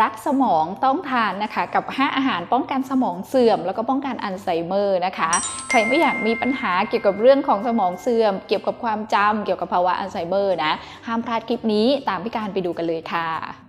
รักสมองต้องทานนะคะ กับ 5 อาหารป้องกันสมองเสื่อม แล้วก็ป้องกันอัลไซเมอร์นะคะ ใครไม่อยากมีปัญหาเกี่ยวกับเรื่องของสมองเสื่อม เกี่ยวกับความจำเกี่ยวกับภาวะอัลไซเมอร์นะ ห้ามพลาดคลิปนี้ตามพี่การไปดูกันเลยค่ะ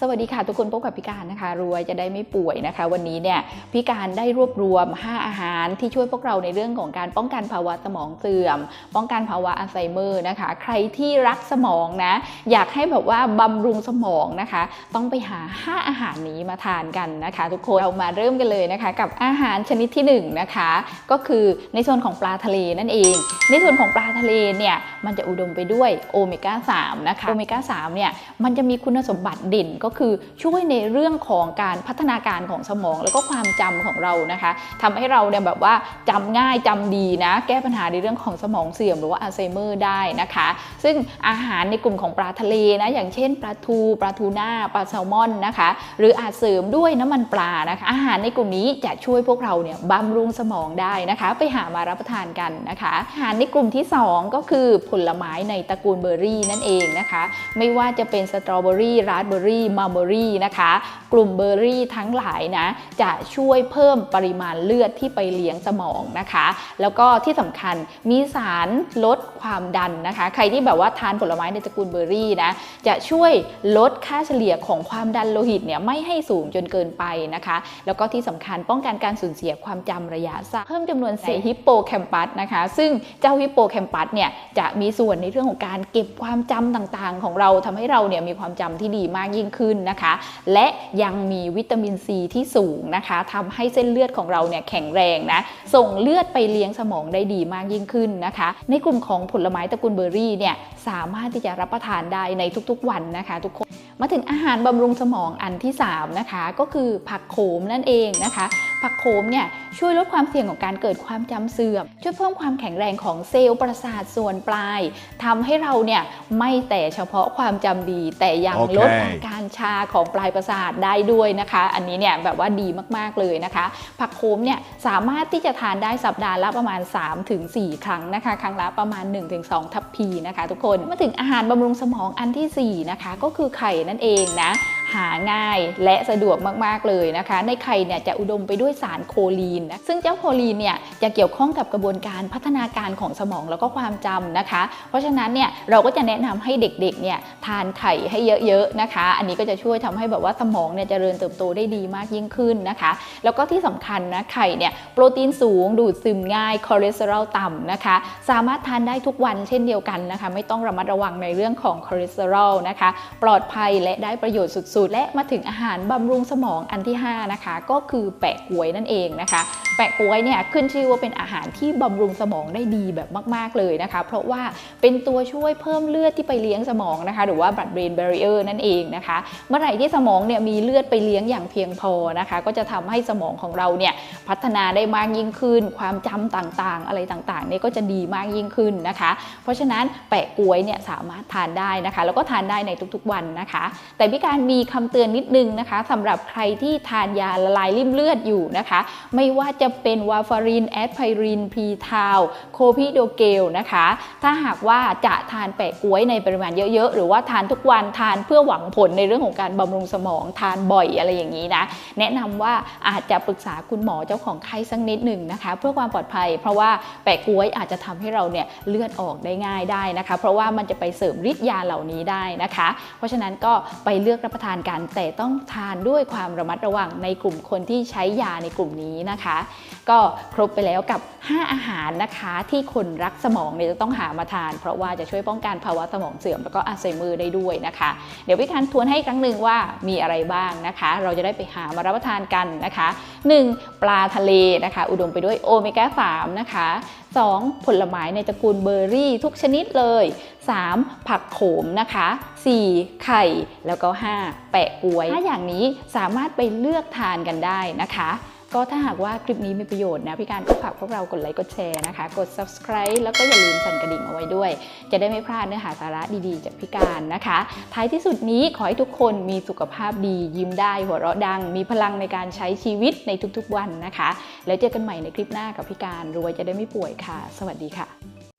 สวัสดีค่ะทุกคนพบกับพี่การนะคะรวยจะได้ไม่ป่วยนะคะ วันนี้เนี่ยพี่การได้รวบรวม 5 อาหารที่ช่วยพวกเราในเรื่องของการป้องกันภาวะสมองเสื่อม ป้องกันภาวะอัลไซเมอร์นะคะ ใครที่รักสมองนะ อยากให้แบบว่าบำรุงสมองนะคะ ต้องไปหา 5 อาหารนี้มาทานกันนะคะ ทุกคนเรามาเริ่มกันเลยนะคะ กับอาหารชนิดที่1นะคะ ก็คือในส่วนของปลาทะเลนั่นเอง ในส่วนของปลาทะเลเนี่ยมันจะอุดมไปด้วยโอเมก้า3นะคะโอเมก้า3เนี่ยมันจะมีคุณสมบัติเด่นก็คือช่วยในเรื่องของการพัฒนาการของสมอง แล้วก็ความจำของเรานะคะทำให้เราเนี่ยแบบว่าจำง่ายจำดีนะ แก้ปัญหาในเรื่องของสมองเสื่อมหรือว่าอัลไซเมอร์ได้นะคะ ซึ่งอาหารในกลุ่มของปลาทะเลนะอย่างเช่นปลาทูปลาทูน่าปลาแซลมอนนะคะ หรืออาจเสริมด้วยน้ำมันปลานะคะอาหารในกลุ่มนี้จะช่วยพวกเราเนี่ยบำรุงสมองได้นะคะ ไปหามารับประทานกันนะคะ อาหารในกลุ่มที่ 2 ก็คือผลไม้ในตระกูลเบอร์รี่นั่นเองนะคะ ไม่ว่าจะเป็นสตรอเบอรี่ราสเบอรี่มัลเบอรี่นะคะ กลุ่มเบอร์รี่ทั้งหลายนะจะช่วยเพิ่มปริมาณเลือดที่ไปเลี้ยงสมองนะคะ แล้วก็ที่สำคัญมีสารลด ความดันนะคะ ใครที่แบบว่าทานผลไม้ในตระกูลเบอร์รี่นะจะช่วยลดค่าเฉลี่ยของความดันโลหิตเนี่ยไม่ให้สูงจนเกินไปนะคะ แล้วก็ที่สำคัญป้องกันการสูญเสียความจำระยะสั้นเพิ่มจำนวนเซลล์ฮิปโปแคมปัสนะคะ ซึ่งเจ้าฮิปโปแคมปัสเนี่ยจะมีส่วนในเรื่องของการเก็บความจำต่างๆ ของเราทำให้เราเนี่ยมีความจำที่ดีมากยิ่งขึ้นนะคะ และยังมีวิตามินซีที่สูงนะคะทำให้เส้นเลือดของเราเนี่ยแข็งแรงนะส่งเลือดไปเลี้ยงสมองได้ดีมากยิ่งขึ้นนะคะ ในกลุ่มของผผลไม้ตระกูลเบอร์รี่เนี่ยสามารถที่จะรับประทานได้ในทุกๆวันนะคะทุกคนมาถึงอาหารบำรุงสมองอันที่3นะคะก็คือผักโขมนั่นเองนะคะผักโขมเนี่ยช่วยลดความเสี่ยงของการเกิดความจำเสื่อม ช่วยเพิ่มความแข็งแรงของเซลล์ประสาทส่วนปลายทำให้เราเนี่ยไม่แต่เฉพาะความจำดี แต่ยังลดโอเคอาการชาของปลายประสาทได้ด้วยนะคะ อันนี้เนี่ยแบบว่าดีมากๆเลยนะคะ ผักโขมเนี่ยสามารถที่จะทานได้สัปดาห์ละประมาณ 3-4 ครั้งนะคะ ครั้งละประมาณ 1-2 ทัพพีนะคะ ทุกคนมาถึงอาหารบำรุงสมองอันทีสี่4 นะคะ ก็คือไข่นั่นเองนะ หาง่ายและสะดวกมากๆเลยนะคะ ในไข่เนี่ยจะอุดมไปด้วยสารโคลีนนะซึ่งเจ้าโคลีนเนี่ยจะเกี่ยวข้องกับกระบวนการพัฒนาการของสมองแล้วก็ความจำนะคะ เพราะฉะนั้นเนี่ยเราก็จะแนะนำให้เด็กๆเนี่ยทานไข่ให้เยอะๆนะคะ อันนี้ก็จะช่วยทำให้แบบว่าสมองเนี่ยเจริญเติบโตได้ดีมากยิ่งขึ้นนะคะ แล้วก็ที่สำคัญนะไข่เนี่ยโปรตีนสูงดูดซึมง่ายคอเลสเตอรอลต่ำนะคะ สามารถทานได้ทุกวันเช่นเดียวกันนะคะ ไม่ต้องระมัดระวังในเรื่องของคอเลสเตอรอลนะคะ ปลอดภัยและได้ประโยชน์สุดและมาถึงอาหารบำรุงสมองอันที่ 5 นะคะ ก็คือแปะกล้วยนั่นเองนะคะ แปะกล้วยเนี่ยขึ้นชื่อว่าเป็นอาหารที่บำรุงสมองได้ดีแบบมาก ๆ เลยนะคะ เพราะว่าเป็นตัวช่วยเพิ่มเลือดที่ไปเลี้ยงสมองนะคะ หรือว่า blood brain barrier นั่นเองนะคะ เมื่อไหร่ที่สมองเนี่ยมีเลือดไปเลี้ยงอย่างเพียงพอนะคะ ก็จะทำให้สมองของเราเนี่ยพัฒนาได้มากยิ่งขึ้น ความจำต่างๆ อะไรต่างๆเนี่ยก็จะดีมากยิ่งขึ้นนะคะ เพราะฉะนั้นแปะกล้วยเนี่ยสามารถทานได้นะคะ แล้วก็ทานได้ในทุกๆวันนะคะ แต่พี่การมีคำเตือนนิดนึงนะคะสำหรับใครที่ทานยาละลายริ่มเลือดอยู่นะคะ ไม่ว่าจะเป็นวาฟารินแอดไพรินพีทาวโคพิโดเกลนะคะ ถ้าหากว่าจะทานแปะกล้วยในปริมาณเยอะๆ หรือว่าทานทุกวันทานเพื่อหวังผลในเรื่องของการบำรุงสมองทานบ่อยอะไรอย่างนี้นะ แนะนำว่าอาจจะปรึกษาคุณหมอเจ้าของไข้สักนิดหนึ่งนะคะ เพื่อความปลอดภัย เพราะว่าแปะกล้วยอาจจะทำให้เราเนี่ยเลือดออกได้ง่ายได้นะคะ เพราะว่ามันจะไปเสริมฤทธิ์ยาเหล่านี้ได้นะคะ เพราะฉะนั้นก็ไปเลือกรับประทานกัน แต่ต้องทานด้วยความระมัดระวังในกลุ่มคนที่ใช้ยาในกลุ่มนี้นะคะ ก็ครบไปแล้วกับ 5 อาหารนะคะที่คนรักสมองเนี่ยจะต้องหามาทาน เพราะว่าจะช่วยป้องกันภาวะสมองเสื่อมแล้วก็อัลไซเมอร์ได้ด้วยนะคะ เดี๋ยวพี่การทวนให้ครั้งหนึ่งว่ามีอะไรบ้างนะคะ เราจะได้ไปหามารับประทานกันนะคะ 1. ปลาทะเลนะคะ อุดมไปด้วยโอเมก้า3นะคะ 2. ผลไม้ในตระกูลเบอร์รี่ทุกชนิดเลย 3. ผักโขมนะคะ 4. ไข่ แล้วก็ 5. แปะกล้วยถ้าอย่างนี้สามารถไปเลือกทานกันได้นะคะ ก็ถ้าหากว่าคลิปนี้มีประโยชน์นะพี่การก็ฝากพวกเรากดไลค์กดแชร์นะคะ กด subscribe แล้วก็อย่าลืมสั่นกระดิ่งเอาไว้ด้วย จะได้ไม่พลาดเนื้อหาสาระดีๆ จากพี่การนะคะ ท้ายที่สุดนี้ขอให้ทุกคนมีสุขภาพดี ยิ้มได้หัวเราะดัง มีพลังในการใช้ชีวิตในทุกๆวันนะคะ แล้วเจอกันใหม่ในคลิปหน้ากับพี่การรวยจะได้ไม่ป่วยค่ะ สวัสดีค่ะ